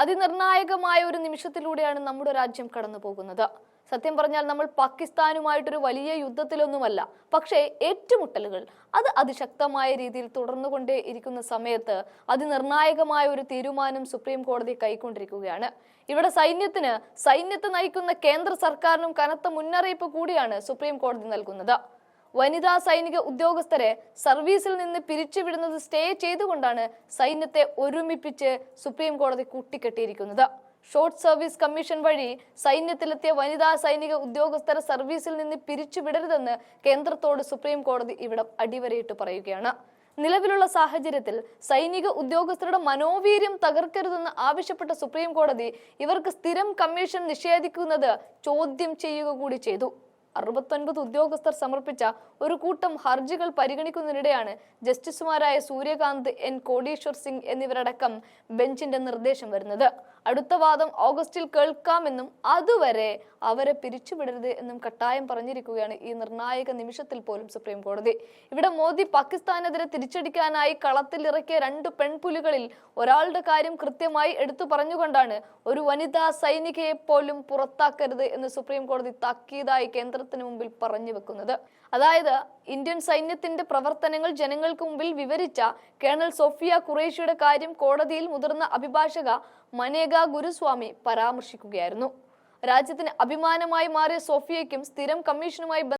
അതിനിർണായകമായ ഒരു നിമിഷത്തിലൂടെയാണ് നമ്മുടെ രാജ്യം കടന്നു പോകുന്നത് സത്യം പറഞ്ഞാൽ നമ്മൾ പാകിസ്ഥാനുമായിട്ടൊരു വലിയ യുദ്ധത്തിലൊന്നുമല്ല പക്ഷേ ഏറ്റുമുട്ടലുകൾ അത് അതിശക്തമായ രീതിയിൽ തുടർന്നുകൊണ്ടേ ഇരിക്കുന്ന സമയത്ത് അതിനിർണായകമായ ഒരു തീരുമാനം സുപ്രീം കോടതി കൈക്കൊണ്ടിരിക്കുകയാണ്. ഇവിടെ സൈന്യത്തിന് സൈന്യത്തെ നയിക്കുന്ന കേന്ദ്ര സർക്കാരിനും കനത്ത മുന്നറിയിപ്പ് കൂടിയാണ് സുപ്രീം കോടതി നൽകുന്നത്. വനിതാ സൈനിക ഉദ്യോഗസ്ഥരെ സർവീസിൽ നിന്ന് പിരിച്ചുവിടുന്നത് സ്റ്റേ ചെയ്തുകൊണ്ടാണ് സൈന്യത്തെ ഒരുമിപ്പിച്ച് സുപ്രീം കോടതി കൂട്ടിക്കെട്ടിയിരിക്കുന്നത്. ഷോർട്ട് സർവീസ് കമ്മീഷൻ വഴി സൈന്യത്തിലെത്തിയ വനിതാ സൈനിക ഉദ്യോഗസ്ഥരെ സർവീസിൽ നിന്ന് പിരിച്ചുവിടരുതെന്ന് കേന്ദ്രത്തോട് സുപ്രീം കോടതി ഇവിടെ അടിവരയിട്ട് പറയുകയാണ്. നിലവിലുള്ള സാഹചര്യത്തിൽ സൈനിക ഉദ്യോഗസ്ഥരുടെ മനോവീര്യം തകർക്കരുതെന്ന് ആവശ്യപ്പെട്ട സുപ്രീം കോടതി ഇവർക്ക് സ്ഥിരം കമ്മീഷൻ നിഷേധിക്കുന്നത് ചോദ്യം ചെയ്യുക കൂടി ചെയ്തു. അറുപത്തൊൻപത് ഉദ്യോഗസ്ഥർ സമർപ്പിച്ച ഒരു കൂട്ടം ഹർജികൾ പരിഗണിക്കുന്നതിനിടെയാണ് ജസ്റ്റിസുമാരായ സൂര്യകാന്ത് എൻ. കോടീശ്വർ സിംഗ് എന്നിവരടക്കം ബെഞ്ചിന്റെ നിർദ്ദേശം വരുന്നത്. അടുത്ത വാദം ഓഗസ്റ്റിൽ കേൾക്കാമെന്നും അതുവരെ അവരെ പിരിച്ചുവിടരുത് എന്നും കട്ടായം പറഞ്ഞിരിക്കുകയാണ് ഈ നിർണായക നിമിഷത്തിൽ പോലും സുപ്രീം കോടതി. ഇവിടെ മോദി പാകിസ്ഥാനെതിരെ തിരിച്ചടിക്കാനായി കളത്തിലിറക്കിയ രണ്ട് പെൺപുലികളിൽ ഒരാളുടെ കാര്യം കൃത്യമായി എടുത്തു പറഞ്ഞുകൊണ്ടാണ് ഒരു വനിതാ സൈനികയെ പോലും പുറത്താക്കരുത് എന്ന് സുപ്രീം കോടതി താക്കീതായി കേന്ദ്രത്തിന് മുമ്പിൽ പറഞ്ഞു വെക്കുന്നത്. അതായത് ഇന്ത്യൻ സൈന്യത്തിന്റെ പ്രവർത്തനങ്ങൾ ജനങ്ങൾക്ക് മുമ്പിൽ വിവരിച്ച കേണൽ സോഫിയ ഖുറേഷിയുടെ കാര്യം കോടതിയിൽ മുതിർന്ന അഭിഭാഷക മനേക ഗുരുസ്വാമി പരാമർശിക്കുകയായിരുന്നു. രാജ്യത്തിന് അഭിമാനമായി മാറിയ സോഫിയയ്ക്കും സ്ഥിരം കമ്മീഷനുമായി